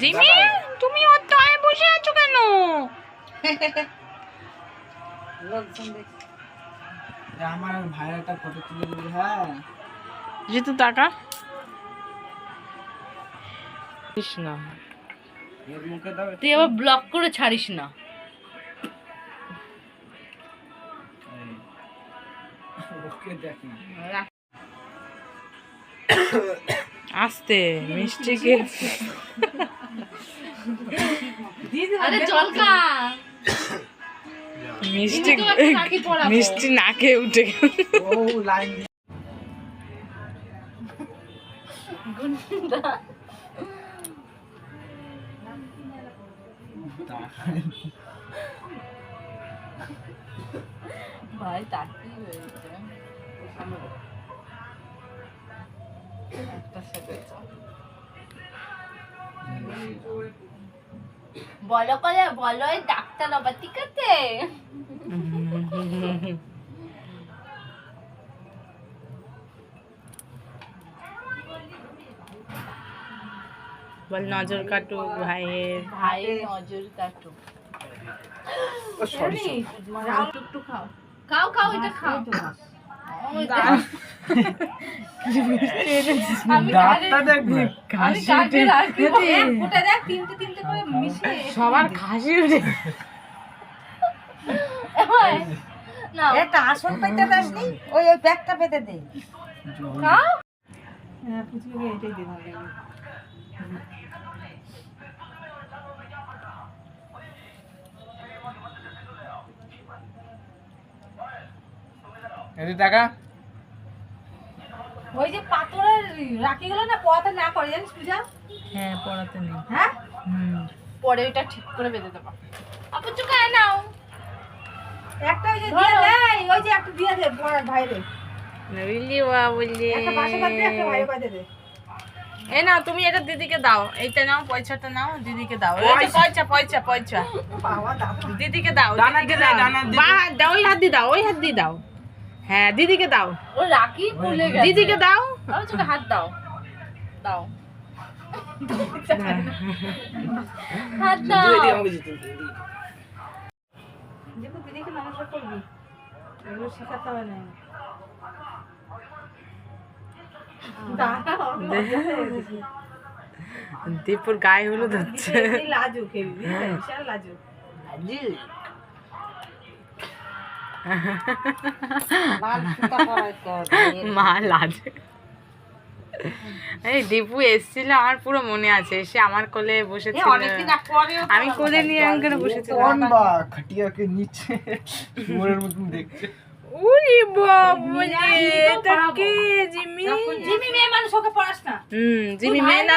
Jimmy তুমি ওর তলায় বসে আছো কেন? আমার ভাইয়ের একটা ফটো তুলে দিবি হ্যাঁ? জিতু টাকা। তুই আবার ব্লক করে ছাড়িস না। ওকে দেখ না। মিষ্টিকে আরে জল খা মিষ্টি। মিষ্টি নাকে উঠে ও লাইন ভাই তাকি হয়েছে একটা সেকেন্ড বলো করে বলো ডাক্তার আবার ঠিক আছে? বল নজর কাটুক ভাইয়ের। ভাই নজর কাটো ও সরি টুকটুক খাও। খাও খাও এটা খাও। সবার খাসি উঠে। না একটা আসন পেতে দাসনি ওই ওই ব্যাগটা পেতে দে। হ্যাঁ? পুচকুকে এটাই দে ভালো এদি টাকা। ওই যে পাথরের রাখিগুলো না পথে না করে জানিস পূজা? হ্যাঁ পড়াতে নেই। হ্যাঁ? হুম। পরে ওটা ঠিক করে বেঁধে দেবো। আপু চুকায় নাও। একটা ওই যে দিয়ে দেয় ওই যে একটা দিয়ে দে বড় ভাইরে। বুঝলি বা বুঝলি একটা পাশে পাশে একটা ভাইরে পাশে দে। এই না তুমি এটা দিদিকে দাও। এইটা নাও পয়সাটা নাও দিদিকে দাও। পয়সা। পয়সা পয়সা দিদিকে দাও ওই হাত দিয়ে দাও ওই হাত দিয়ে দাও। হ্যাঁ দিদিকে দাও। ও রাখি ভুলে গেছে। দিদিকে দাও। আপু চুকা হাত দাও। দাও। হাত দাও। এদি আমাকে জিতে দেখো দিদিকে নমস্কার করবি। এগুলো শেখাতে হবে না। দীপুর গায়ে হলুদ হচ্ছে। এই লাজুক। লাজুক। মা লাজে এই দীপু এসেছিল আমার পুরো মনে আছে এসে আমার কোলে বসেছিল। আমি কোলে নিয়ে আমি বসেছিলাম খাটিয়াকে নিচে মোরের মতন দেখছে। উরি বাবু রে এটা কে জিমি জিমি মেয়ে মানুষ ওকে পড়াস না। হুম জিমি মেয়ে না